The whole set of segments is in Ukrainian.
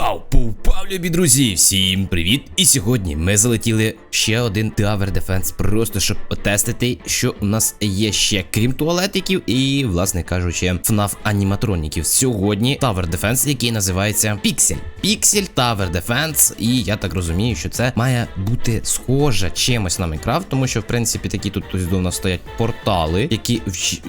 Oh, boo. Любі друзі! Всім привіт! І сьогодні ми залетіли в ще один Tower Defense, просто щоб потестити, що у нас є ще, крім туалетиків і, власне кажучи, FNAF аніматроніків. Сьогодні Tower Defense, який називається Pixel. Pixel Tower Defense, і я так розумію, що це має бути схоже чимось на Майнкрафт, тому що, в принципі, такі тут до нас стоять портали, які,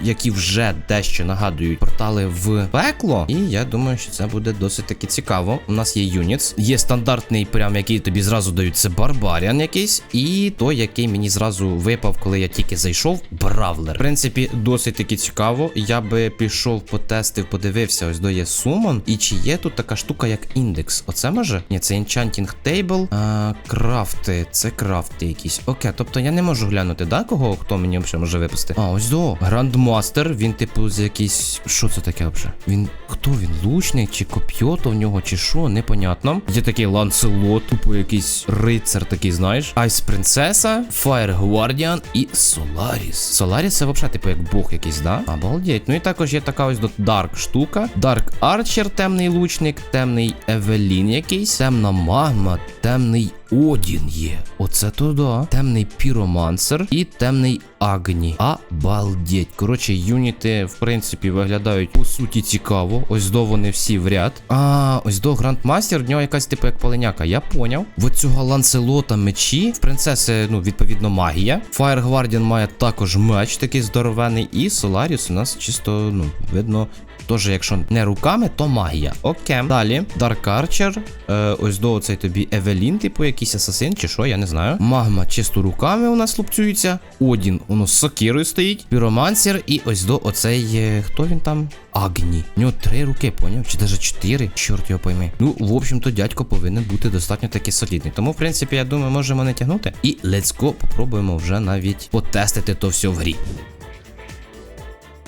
які вже дещо нагадують портали в пекло. І я думаю, що це буде досить таки цікаво. У нас є юніц, є стандартний, прям який тобі зразу дають, це барбаріан якийсь, і той, який мені зразу випав, коли я тільки зайшов, бравлер. В принципі, досить таки цікаво. Я би пішов, потестив, подивився, ось до є сумон. І чи є тут така штука, як індекс? Оце може? Ні, це Enchanting Table. А, крафти, це крафти якісь. Окей, тобто я не можу глянути, да, кого хто мені взагалі може випасти. А, ось до. Грандмастер, він, типу, з якийсь. Що це таке взагалі? Він хто він? Лучник чи коп'йото в нього, чи що, непонятно. Є такий ланцелот, тупо якийсь рицар такий, знаєш. Айс Принцеса, Fire Guardian і Соларіс. Соларіс це взагалі, типу, як бог якийсь, да? Обалдеть. Ну і також є така ось дарк штука. Dark Archer, темний лучник, темний Евелін якийсь, темна магма, темний Одін є. Оце то да. Темний піромансер і темний Агні. Обалдеть. Коротше, юніти, в принципі, виглядають по суті цікаво. Ось до вони всі в ряд. А, ось до Грандмастер, в нього якась типу як паленяка. Я поняв. В цього ланцелота мечі. В принцеси, ну, відповідно, магія. Fire має також меч такий здоровений. І Соларіус у нас чисто, ну, видно. Тож, якщо не руками, то магія. Окей. Далі. Dark Archer. Е, ось до цей тобі Евелін, типу, якийсь асасин, чи що, я не знаю. Магма чисто руками у нас лупцюється. Одін, воно з сокирою стоїть. Піромансер. І ось до оцей. е, хто він там? Агні. У нього три руки, поняв? Чи навіть чотири? Чорт його пойми. Ну, в общем-то, дядько повинен бути достатньо таки солідний. Тому, в принципі, я думаю, можемо не тягнути. І let's go, попробуємо вже навіть потестити то все в грі.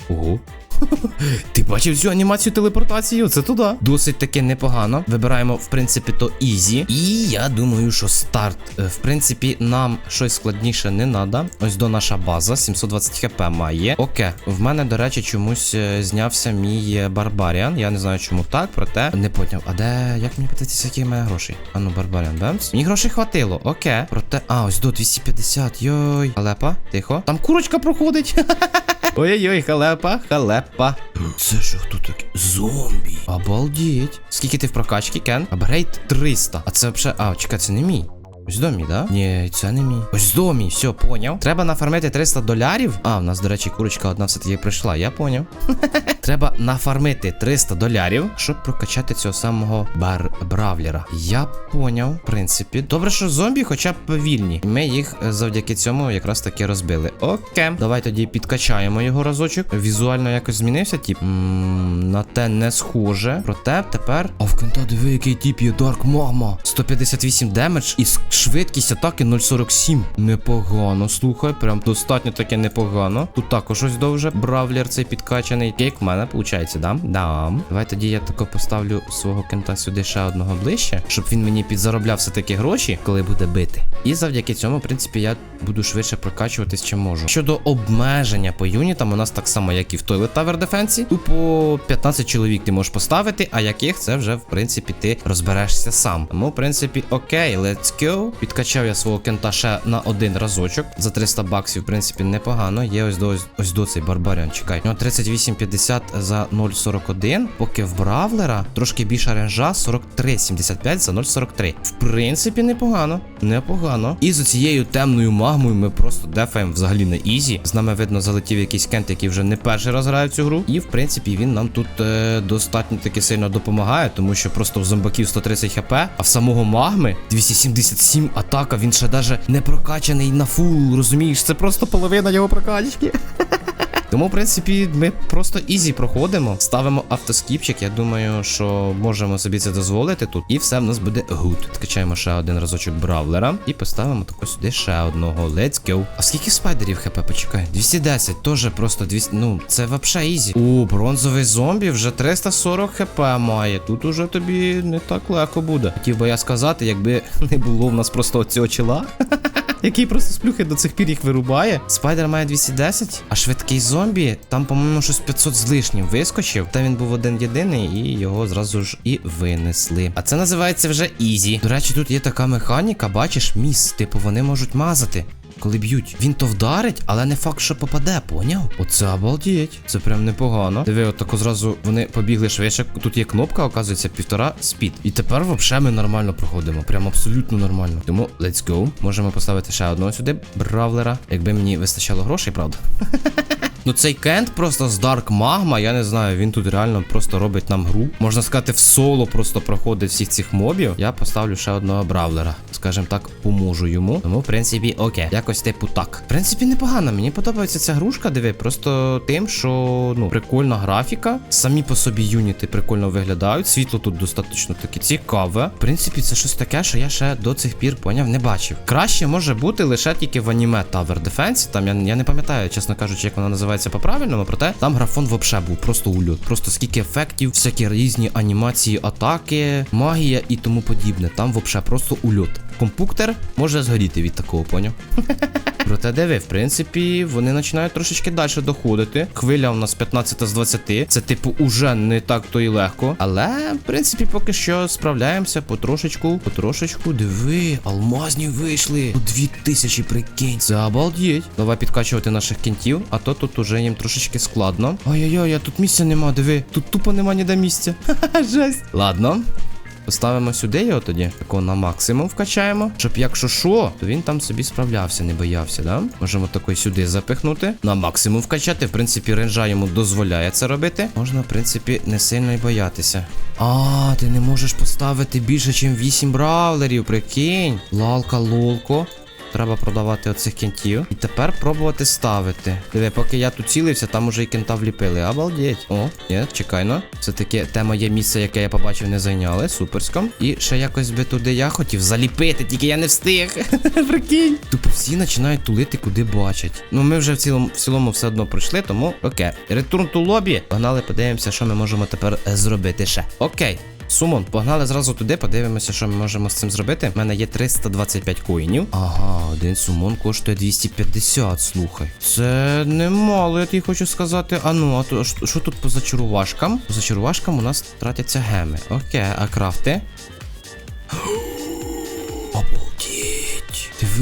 Ого. Ти бачив цю анімацію телепортації? Це туди. Досить таки непогано. Вибираємо, в принципі, то ізі. І я думаю, що старт. Е, В принципі, нам щось складніше не треба. Ось до наша база. 720 хп має. Окей, в мене, до речі, чомусь е, знявся мій е, Барбаріан. Я не знаю, чому так, проте не поняв. А де як мені питатися, які в мене гроші? А ну, Барбаріан, бемс. Мені грошей хватило. Окей. Проте. А, ось до 250. Йой. Халепа, тихо. Там курочка проходить. Ой-ой-ой, халепа, халепа. Це що хто так? Зомбі. Обалдеть. Скільки ти в прокачці, Кен? Апгрейд 300. А це взагалі. А, чекай, це не мій. Ось домі, да? Ні, це не мій. Ось домі, все, поняв. Треба нафармити 300 долярів. А, в нас, до речі, курочка одна все-таки прийшла, я поняв. Треба нафармити 300 долярів, щоб прокачати цього самого бар бравлера. Я поняв, в принципі. Добре, що зомбі хоча б повільні. Ми їх е, завдяки цьому якраз таки розбили. Окей. Давай тоді підкачаємо його разочок. Візуально якось змінився, тип. На те не схоже. Проте тепер. А в кента диви, який тип є Дарк Мама. 158 демедж і швидкість атаки 0,47. Непогано, слухай, прям достатньо таке непогано. Тут також ось довже бравлер цей підкачаний. Як в мене виходить, да? Да. Давай тоді я тако поставлю свого кента сюди ще одного ближче, щоб він мені підзаробляв все таки гроші, коли буде бити. І завдяки цьому, в принципі, я буду швидше прокачуватись, чим можу. Щодо обмеження по юнітам, у нас так само, як і в Toilet Tower Defense. Тупо 15 чоловік ти можеш поставити, а яких це вже, в принципі, ти розберешся сам. Тому, в принципі, окей, let's go. Підкачав я свого кента ще на один разочок. За 300 баксів, в принципі, непогано. Є ось до ось, ось до цей барбаріан. Чекай. У нього 38,50 за 0,41. Поки в Бравлера трошки більша ренжа 43,75 за 0,43. В принципі, непогано. Непогано. І з цією темною магмою ми просто дефаємо взагалі на ізі. З нами видно залетів якийсь кент, який вже не перший раз грає в цю гру. І в принципі він нам тут е, достатньо таки сильно допомагає, тому що просто в зомбаків 130 хп, а в самого магми 277 атака. Він ще даже не прокачаний на фул. Розумієш, це просто половина його прокачки. Тому, в принципі, ми просто ізі проходимо, ставимо автоскіпчик. Я думаю, що можемо собі це дозволити тут. І все в нас буде гуд. Скачаємо ще один разочок бравлера і поставимо тако сюди ще одного. Let's go. А скільки спайдерів хп? Почекай. 210, теж просто 200. Ну, це вообще ізі. О, бронзовий зомбі вже 340 хп має. Тут уже тобі не так легко буде. Хотів би я сказати, якби не було в нас просто цього чола. який просто сплюхи до цих пір їх вирубає. Спайдер має 210, а швидкий зомбі там, по-моєму, щось 500 з лишнім вискочив. Та він був один єдиний, і його зразу ж і винесли. А це називається вже Ізі. До речі, тут є така механіка, бачиш, міс. Типу, вони можуть мазати. Коли б'ють, він то вдарить, але не факт, що попаде, поняв? Оце обалдіть. Це прям непогано. Диви, от тако зразу вони побігли швидше. Тут є кнопка, оказується, півтора спід. І тепер взагалі ми нормально проходимо. Прям абсолютно нормально. Тому let's go. Можемо поставити ще одного сюди, бравлера. Якби мені вистачало грошей, правда. Ну цей кент просто з Dark Magma, я не знаю, він тут реально просто робить нам гру. Можна сказати, в соло просто проходить всіх цих мобів. Я поставлю ще одного бравлера. Скажем так, поможу йому. Тому, в принципі, окей. Якось типу так. В принципі, непогано. Мені подобається ця грушка, диви, просто тим, що ну, прикольна графіка. Самі по собі юніти прикольно виглядають. Світло тут достатньо таке цікаве. В принципі, це щось таке, що я ще до цих пір поняв, не бачив. Краще може бути лише тільки в аніме Tower Defense. Там я, я не пам'ятаю, чесно кажучи, як вона називається по-правильному, проте там графон вообще був просто ульот. Просто скільки ефектів, всякі різні анімації, атаки, магія і тому подібне. Там вообще просто ульот. Компуктер може згоріти від такого, поняв? Проте диви, в принципі, вони починають трошечки далі доходити. Хвиля у нас 15 з 20. Це, типу, уже не так то і легко. Але, в принципі, поки що справляємося потрошечку, потрошечку. Диви, алмазні вийшли. По 2000, прикинь. Це обалдіть. Давай підкачувати наших кінтів, а то тут уже їм трошечки складно. Ой-ой-ой, а тут місця нема, диви. Тут тупо нема ніде місця. Ха-ха, жесть. Ладно. Поставимо сюди його тоді, тако на максимум вкачаємо. Щоб якщо що, то він там собі справлявся, не боявся, да? Можемо такий сюди запихнути. На максимум вкачати. В принципі, ренжа йому дозволяє це робити. Можна, в принципі, не сильно й боятися. А, ти не можеш поставити більше, ніж 8 бравлерів, прикинь. Лалка, лолко. Треба продавати оцих кентів. І тепер пробувати ставити. Диви, поки я тут цілився, там уже і кента вліпили. Обалдеть. О, ні, чекайно. Це таке тема є місце, яке я побачив, не зайняли. Суперсько. І ще якось би туди я хотів заліпити, тільки я не встиг. Прикинь. Тупо всі починають тулити, куди бачать. Ну ми вже в цілому, в цілому все одно пройшли, тому окей. Return to lobby. Погнали, подивимося, що ми можемо тепер е, зробити ще. Окей. Сумон, погнали зразу туди, подивимося, що ми можемо з цим зробити. У мене є 325 коїнів. Ага, один сумон коштує 250, слухай. Це немало, я тобі хочу сказати. А ну, а то що тут по зачарувашкам? По зачарувашкам у нас тратяться геми. Окей, а крафти?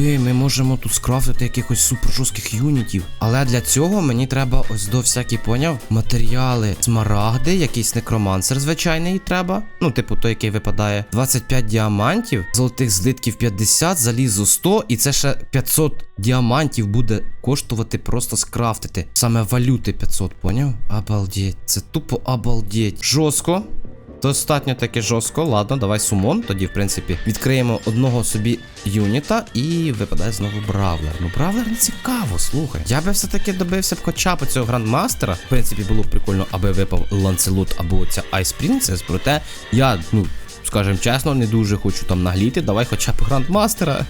Обалдіть. Диви, ми можемо тут скрафтити якихось супер жорстких юнітів. Але для цього мені треба ось до всякі поняв матеріали. Смарагди, якийсь некромансер звичайний треба. Ну, типу, той, який випадає. 25 діамантів, золотих злитків 50, залізо 100, і це ще 500 діамантів буде коштувати просто скрафтити. Саме валюти 500, поняв? Обалдеть. Це тупо обалдеть. Жорстко. Достатньо таки жорстко. Ладно, давай сумон. Тоді, в принципі, відкриємо одного собі юніта і випадає знову бравлер. Ну, бравлер не цікаво, слухай. Я би все-таки добився б хоча б цього грандмастера. В принципі, було б прикольно, аби випав ланцелут або ця Айс Принцес. Проте я, ну. Скажем чесно, не дуже хочу там нагліти. Давай хоча б грандмастера.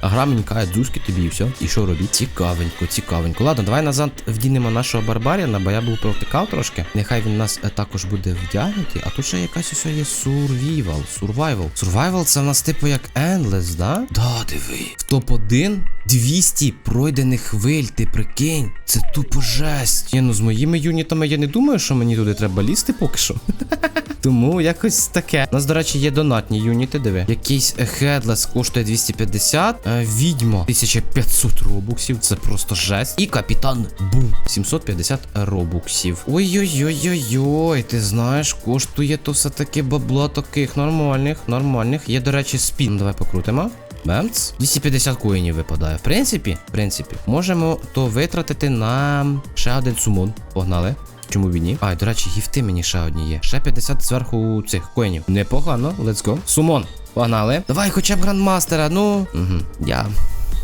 А гра мені каже, дзузки тобі і все. І що робіть? Цікавенько, цікавенько. Ладно, давай назад вдінемо нашого барбаріна, бо я був провтикав трошки. Нехай він нас е, також буде вдягнути. А тут ще якась ось є сурвівал. Сурвайвал. Сурвайвал це в нас типу як Endless, да? Да, диви. В топ-1 200 пройдених хвиль, ти прикинь. Це тупо жесть. Ні, ну з моїми юнітами я не думаю, що мені туди треба лізти поки що. Тому якось таке. У нас, до речі, є донатні юніти, диви. Якийсь Хедлес коштує 250, е, відьма 1500 робуксів, це просто жесть. І капітан Бум 750 робуксів. Ой-ой-ой-ой-ой, ти знаєш, коштує то все-таки бабла таких нормальних, нормальних. Є, до речі, спін. Давай покрутимо. Бемц. 250 коїнів випадає. В принципі, в принципі, можемо то витратити на ще один сумон. Погнали. Чому він ні? А, до речі, гіфти мені ще одні є. Ще 50 зверху цих коїнів. Непогано, let's go. Сумон. Погнали. Давай хоча б грандмастера, ну. Угу. Я.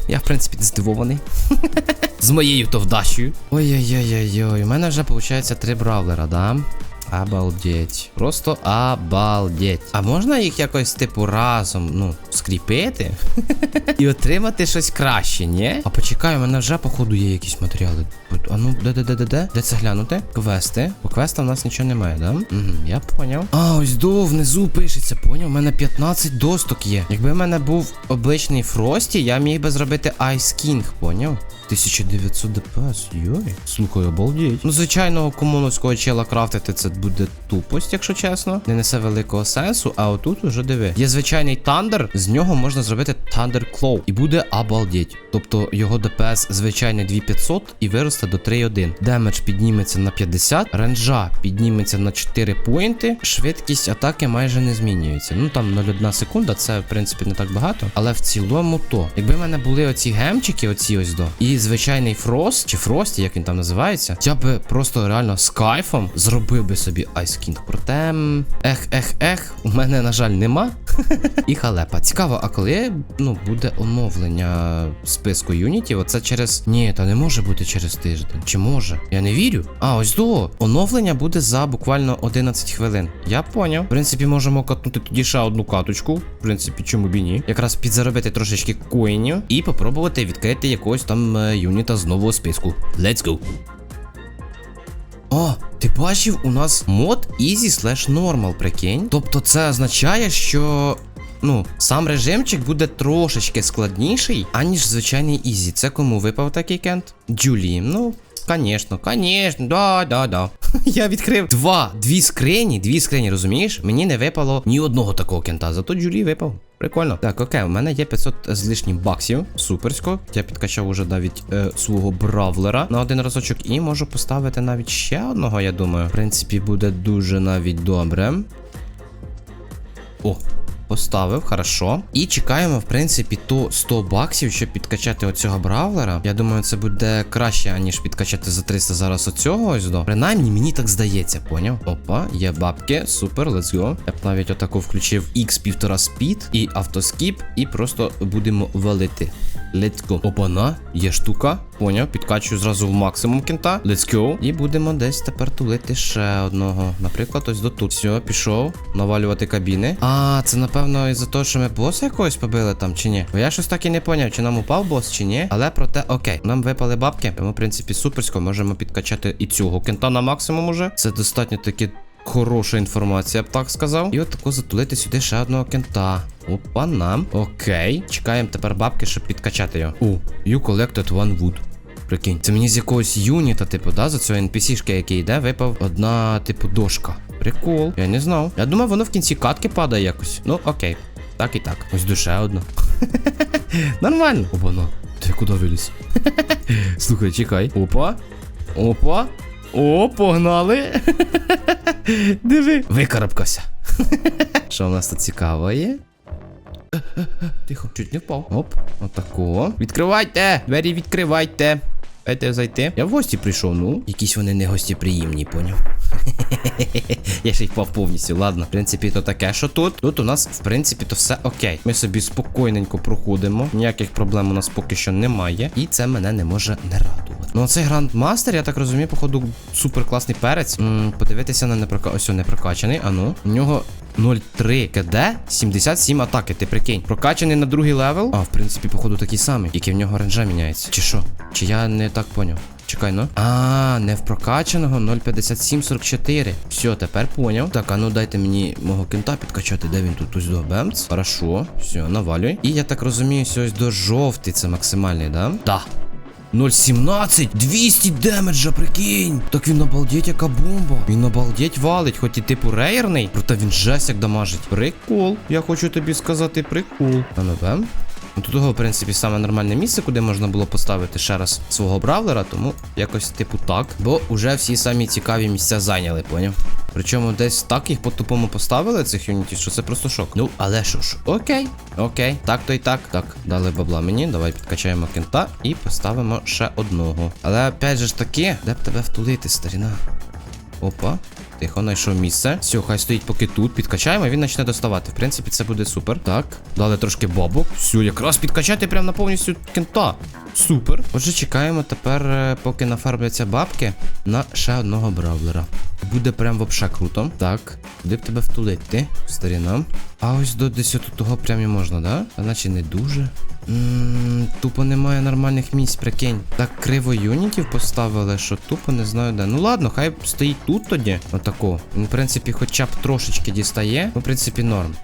Я, в принципі, здивований. З моєю то вдачею. Ой-ой-ой-ой-ой. У мене вже виходить три бравлера, да? Обалдеть. Просто обалдеть. А можна їх якось, типу, разом, ну, скріпити і отримати щось краще, ні? А почекай, у мене вже, походу, є якісь матеріали. А ну, де, де, це глянути? Квести. По квестам в нас нічого немає, да? Угу, я поняв. А, ось до, внизу пишеться, поняв? У мене 15 досток є. Якби в мене був обличний Фрості, я міг би зробити Ice поняв? 1900 ДПС, йой. Слухай, обалдеть. Ну, звичайного комуновського чела крафтити це буде тупость, якщо чесно. Не несе великого сенсу, а отут уже диви. Є звичайний тандер, з нього можна зробити Thunder Claw. І буде обалдеть. Тобто його ДПС звичайний 2500 і виросте до 3.1. Демедж підніметься на 50, ренджа підніметься на 4 поінти. Швидкість атаки майже не змінюється. Ну там 0,1 секунда, це в принципі не так багато. Але в цілому то. Якби в мене були оці гемчики, оці ось до, і звичайний Фрост, чи Фрості, як він там називається, я би просто реально з кайфом зробив би собі King. Проте, ех, ех, ех, у мене, на жаль, нема. І халепа. Цікаво, а коли ну, буде оновлення списку юнітів? Оце через. Ні, та не може бути через тиждень. Чи може? Я не вірю. А, ось до. Оновлення буде за буквально 11 хвилин. Я поняв. В принципі, можемо катнути тоді ще одну каточку. В принципі, чому б і ні. Якраз підзаробити трошечки коїнів і попробувати відкрити якогось там е, юніта з нового списку. Let's go. О, ти бачив, у нас мод Easy slash Normal, прикинь. Тобто це означає, що. Ну, сам режимчик буде трошечки складніший, аніж звичайний Easy. Це кому випав такий кент? Джулі. Ну, Конечно, конечно, да, да, да. Я відкрив два, дві скрині, дві скрині, розумієш? Мені не випало ні одного такого кента, зато Джулі випав. Прикольно. Так, окей, у мене є 500 з лишнім баксів. Суперсько. Я підкачав уже навіть е, свого бравлера на один разочок і можу поставити навіть ще одного, я думаю. В принципі, буде дуже навіть добре. О, Поставив, хорошо. І чекаємо, в принципі, то 100 баксів, щоб підкачати оцього бравлера. Я думаю, це буде краще, аніж підкачати за 300 зараз оцього ось до. Принаймні, мені так здається, поняв? Опа, є бабки, супер, let's go. Я б навіть отаку включив X1,5 спід і автоскіп, і просто будемо валити. Let's go. Опана, є штука. Поняв, підкачую зразу в максимум кінта. Let's go. І будемо десь тепер тулити ще одного. Наприклад, ось до тут. Все, пішов. Навалювати кабіни. А, це напевно із-за того, що ми боса якогось побили там, чи ні? Бо я щось так і не поняв, чи нам упав бос, чи ні. Але проте, окей, нам випали бабки. Тому, в принципі, суперсько можемо підкачати і цього кента на максимум уже. Це достатньо таки. Хороша інформація, я б так сказав. І от тако затулити сюди ще одного кента. Опа, нам. Окей. Чекаємо тепер бабки, щоб підкачати його. У, you collected one wood. Прикинь, це мені з якогось юніта, типу, да, за цього NPC-шки, який йде, випав одна, типу, дошка. Прикол. Я не знав. Я думав, воно в кінці катки падає якось. Ну, окей. Так і так. Ось душе одна. Нормально. Опа-на. Ти куди виліз? Слухай, чекай. Опа. Опа. О, погнали. Диви. Викарабкався. Що в нас тут цікаво є? Тихо, чуть не впав. Оп, отако. Відкривайте! Двері відкривайте. Дайте зайти. Я в гості прийшов, ну. Якісь вони не гостєприємні, поняв. Я ще й впав повністю, ладно. В принципі, то таке, що тут. Тут у нас, в принципі, то все окей. Ми собі спокійненько проходимо. Ніяких проблем у нас поки що немає. І це мене не може не радувати. Ну, цей грандмастер, я так розумію, походу, супер класний перець. М, подивитися на непрока... Ось, не прокачаний. А ну. У нього 0,3 КД, 77 атаки, ти прикинь. Прокачаний на другий левел. А, в принципі, походу, такий самий. Тільки в нього ренджа міняється. Чи що? Чи я не так поняв? Чекай, ну. А, не в прокачаного 0,5744. Все, тепер поняв. Так, а ну дайте мені мого кента підкачати. Де він тут? Ось до Бемц. Хорошо. Все, навалюй. І я так розумію, ось до жовтий це максимальний, да? Да. 0,17! 200 демеджа, прикинь! Так він обалдеть, яка бомба. Він обалдеть валить, хоч і типу рейерний, проте він жесть як дамажить. Прикол. Я хочу тобі сказати прикол. А ну бем. Ну, Тут, в принципі, саме нормальне місце, куди можна було поставити ще раз свого бравлера, тому якось типу так. Бо вже всі самі цікаві місця зайняли, поняв? Причому десь так їх по-тупому поставили, цих юнітів, що це просто шок. Ну, але що ж, окей, окей, так то й так. Так, дали бабла мені, давай підкачаємо кента і поставимо ще одного. Але опять же ж таки, де б тебе втулити, старіна? Опа. Тихо, знайшов місце. Все, хай стоїть поки тут. Підкачаємо, він почне доставати. В принципі, це буде супер. Так, дали трошки бабок. Все, якраз підкачати прям на повністю кента. Супер. Отже, чекаємо тепер, е, поки нафарбляться бабки, на ще одного бравлера. Буде прям вообще круто. Так, куди б тебе втулити, старіна? А ось до 10 того прям і можна, да? А наче не дуже. Ммм, тупо немає нормальних місць, прикинь. Так криво юнітів поставили, що тупо не знаю де. Ну ладно, хай стоїть тут тоді. Отако. Він, в принципі, хоча б трошечки дістає. Ну, в принципі, норм.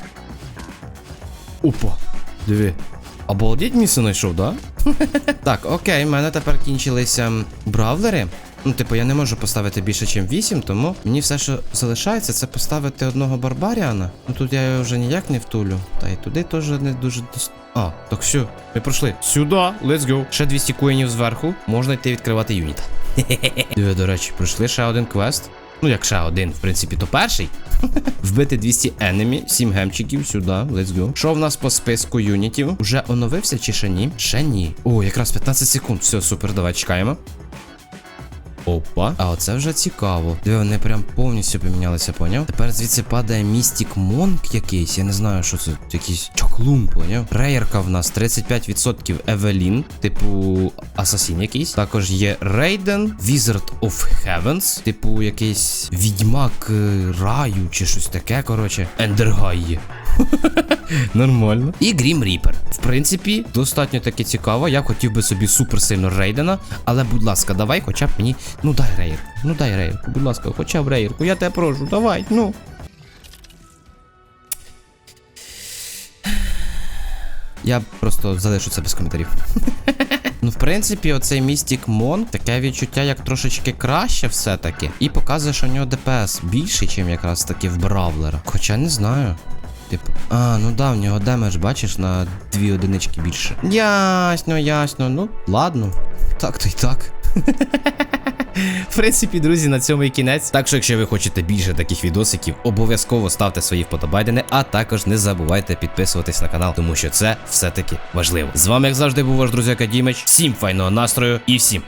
Опа. Диви. Обалдеть місце знайшов, да? так, окей, в мене тепер кінчилися бравлери. Ну, типу, я не можу поставити більше, ніж 8, тому мені все, що залишається, це поставити одного барбаріана. Ну тут я його вже ніяк не втулю. Та й туди теж не дуже дос... А, так все, ми пройшли. Сюди, let's go. Ще 200 коїнів зверху, можна йти відкривати юніт. Диви, до речі, пройшли ще один квест. Ну, як ще один, в принципі, то перший. Вбити 200 енемі, 7 гемчиків сюди, let's go. Що в нас по списку юнітів? Уже оновився чи ще ні? Ще ні. О, якраз 15 секунд. Все, супер, давай чекаємо. Опа, а оце вже цікаво. Диви, вони прям повністю помінялися, поняв? Тепер звідси падає містік Монк якийсь. Я не знаю, що це. Якийсь чаклун, поняв? Рейерка в нас 35% Евелін, типу Асасін якийсь. Також є Рейден, Wizard of Heavens, типу якийсь відьмак е, раю чи щось таке, коротше. Ендергай. Нормально. І Грім Ріпер. В принципі, достатньо таки цікаво. Я хотів би собі супер сильно рейдена. Але, будь ласка, давай хоча б мені. Ну дай рейерку. Ну дай рейерку, будь ласка, хоча б рейерку. Я тебе прошу, давай, ну. Я просто залишу це без коментарів. Ну, в принципі, оцей містік Мон, таке відчуття, як трошечки краще все-таки. І показує, що у нього ДПС більший, ніж якраз таки в Бравлера. Хоча не знаю. Типу, а, ну да, в нього демедж, бачиш, на дві одинички більше. Ясно, ясно. Ну, ладно. Так то й так. В принципі, друзі, на цьому і кінець. Так що, якщо ви хочете більше таких відосиків, обов'язково ставте свої вподобайдени, а також не забувайте підписуватись на канал, тому що це все-таки важливо. З вами, як завжди, був ваш друзяка Дімич. Всім файного настрою і всім